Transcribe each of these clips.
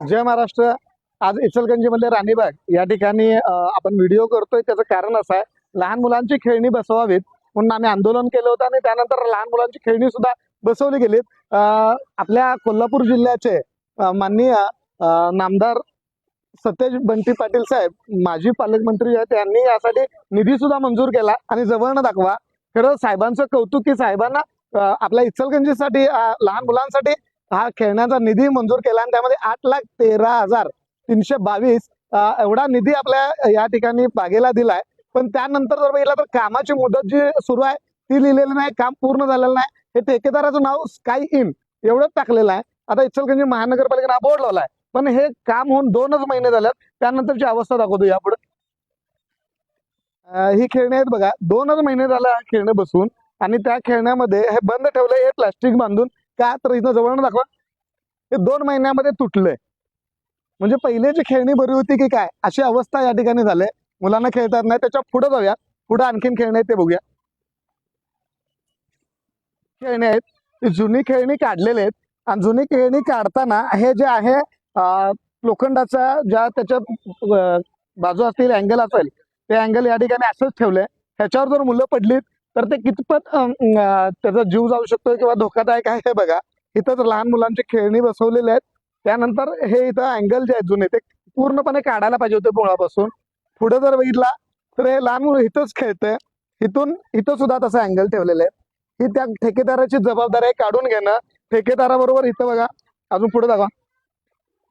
जय महाराष्ट्र. आज इचलगंजीमध्ये राणीबाग या ठिकाणी आपण व्हिडिओ करतोय. त्याचं कारण असं आहे लहान मुलांची खेळणी बसवावीत म्हणून आम्ही आंदोलन केलं होतं आणि त्यानंतर लहान मुलांची खेळणी सुद्धा बसवली गेलीत. आपल्या कोल्हापूर जिल्ह्याचे माननीय अ, नामदार सतेज बंटी पाटील साहेब माजी पालकमंत्री आहेत. त्यांनी यासाठी निधी सुद्धा मंजूर केला आणि जवळनं दाखवा. खरं साहेबांचं कौतुक की साहेबांना आपल्या इचलगंजीसाठी लहान मुलांसाठी हा खेळण्याचा निधी मंजूर केला आणि त्यामध्ये आठ लाख तेरा हजार तीनशे बावीस एवढा निधी आपल्या या ठिकाणी बागेला दिलाय. पण त्यानंतर जर बघितलं तर कामाची मुदत जी सुरू आहे ती लिहिलेली नाही काम पूर्ण झालेलं नाही. हे ठेकेदाराचं नाव स्काय इन एवढंच टाकलेलं आहे. आता इचलगंजी महानगरपालिकेने हा बोर्ड लावलाय. पण हे काम होऊन दोनच महिने झाल्यात त्यानंतरची अवस्था दाखवतो यापुढे. ही खेळणी आहेत बघा. दोनच महिने झाले खेळणे बसून आणि त्या खेळण्यामध्ये हे बंद ठेवलंय हे प्लास्टिक बांधून. का तर इथं जवळ दाखवा. हे दोन महिन्यामध्ये तुटलंय. म्हणजे पहिलेची खेळणी बरी होती की काय अशी अवस्था या ठिकाणी झाली मुलांना खेळतात नाही त्याच्या पुढे जाऊया. पुढे आणखीन खेळणे आहेत ते बघूया. खेळणे आहेत. ती जुनी खेळणी काढलेले आहेत. आणि जुनी खेळणी काढताना हे जे आहे लोखंडाचा ज्या त्याच्या बाजू असतील अँगल असेल ते अँगल या ठिकाणी असंच ठेवलंय. ह्याच्यावर जर मुलं पडलीत तर ते कितपत त्याचा जीव जाऊ शकतो किंवा धोकादायक आहे हे बघा. इथंच लहान मुलांचे खेळणी बसवलेले आहेत. त्यानंतर हे इथं अँगल जे आहेत जुने ते पूर्णपणे काढायला पाहिजे होते मुळापासून पुढे जर बघितला तर हे लहान मुलं इथंच खेळतंय. इथून इथं सुद्धा तसं अँगल ठेवलेलं आहे. ही त्या ठेकेदाराची जबाबदारी आहे काढून घेणं. ठेकेदाराबरोबर इथं बघा अजून पुढे दाखवा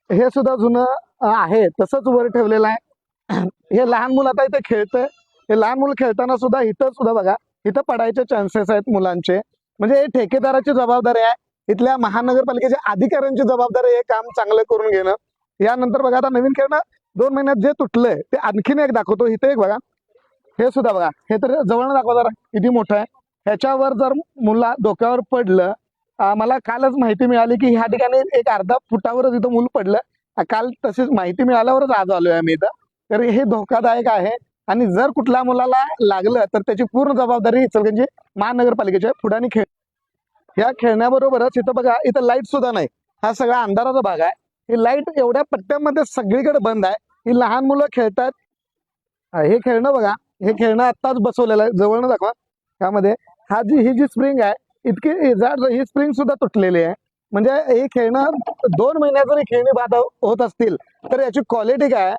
हे सुद्धा जुनं आहे. तसंच वर ठेवलेलं आहे. हे लहान मुलं आता इथे खेळतंय. हे लहान मुलं खेळताना सुद्धा इथं सुद्धा बघा इथं पडायचे चान्सेस आहेत मुलांचे. म्हणजे हे ठेकेदाराची जबाबदारी आहे. इथल्या महानगरपालिकेच्या अधिकाऱ्यांची जबाबदारी हे काम चांगलं करून घेणं. यानंतर बघा आता नवीन खेळणं दोन महिन्यात जे तुटलंय ते आणखीन एक दाखवतो. इथे एक बघा. हे सुद्धा बघा. हे तर जवळ दाखवा जरा. किती मोठं आहे. ह्याच्यावर जर मुला डोक्यावर पडलं मला कालच माहिती मिळाली की ह्या ठिकाणी एक अर्धा फुटावरच इथं मूल पडलं. काल तशीच माहिती मिळाल्यावरच आज आलोय आम्ही इथं. तर हे धोकादायक आहे. आणि जर कुठल्या मुलाला लागलं तर त्याची पूर्ण जबाबदारी इचलकरंजी महानगरपालिकेच्या फुडानी खेळ या खेळण्याबरोबरच इथं बघा इथं लाइट सुद्धा नाही. हा सगळा अंधाराचा भाग आहे. ही लाइट एवढ्या पट्ट्यामध्ये सगळीकडे बंद आहे. ही लहान मुलं खेळतात. हे खेळणं बघा हे खेळणं आत्ताच बसवलेलं आहे. जवळनं दाखवा. त्यामध्ये हा जी ही जी स्प्रिंग आहे इतकी जाड ही स्प्रिंग सुद्धा तुटलेली आहे. म्हणजे हे खेळणं दोन महिन्यात जरी खेळणी बाद होत असतील तर याची क्वालिटी काय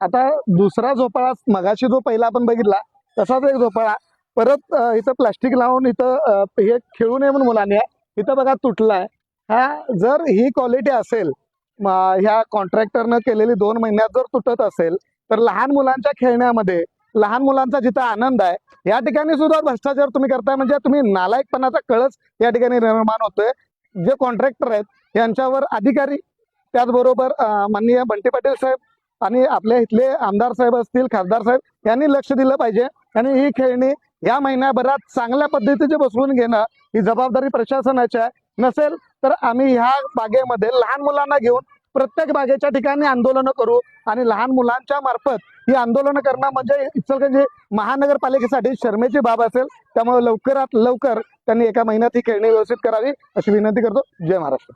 आता दुसरा झोपाळा मगाशी जो पहिला आपण बघितला तसाच एक झोपाळा. परत इथं प्लास्टिक लावून इथं हे खेळू नये म्हणून मुलांनी इथं बघा तुटलाय. हा जर ही क्वालिटी असेल ह्या कॉन्ट्रॅक्टरनं केलेली दोन महिन्यात जर तुटत असेल तर लहान मुलांच्या खेळण्यामध्ये लहान मुलांचा जिथं आनंद आहे या ठिकाणी सुद्धा भ्रष्टाचार तुम्ही करताय म्हणजे तुम्ही नालायकपणाचा कळच या ठिकाणी निर्माण होतोय. जे कॉन्ट्रॅक्टर आहेत यांच्यावर अधिकारी त्याचबरोबर माननीय बंटी पाटील साहेब आणि आपल्या इथले आमदार साहेब असतील खासदार साहेब यांनी लक्ष दिलं पाहिजे. आणि ही खेळणी या महिन्याभरात चांगल्या पद्धतीचे बसवून घेणं ही जबाबदारी प्रशासनाची आहे. नसेल तर आम्ही ह्या बागेमध्ये लहान मुलांना घेऊन प्रत्येक बागेच्या ठिकाणी आंदोलनं करू आणि लहान मुलांच्या मार्फत ही आंदोलनं करणं म्हणजे इचलकरंजी महानगरपालिकेसाठी शर्मेची बाब असेल. त्यामुळे लवकरात लवकर त्यांनी एका महिन्यात ही खेळणी व्यवस्थित करावी अशी विनंती करतो. जय महाराष्ट्र.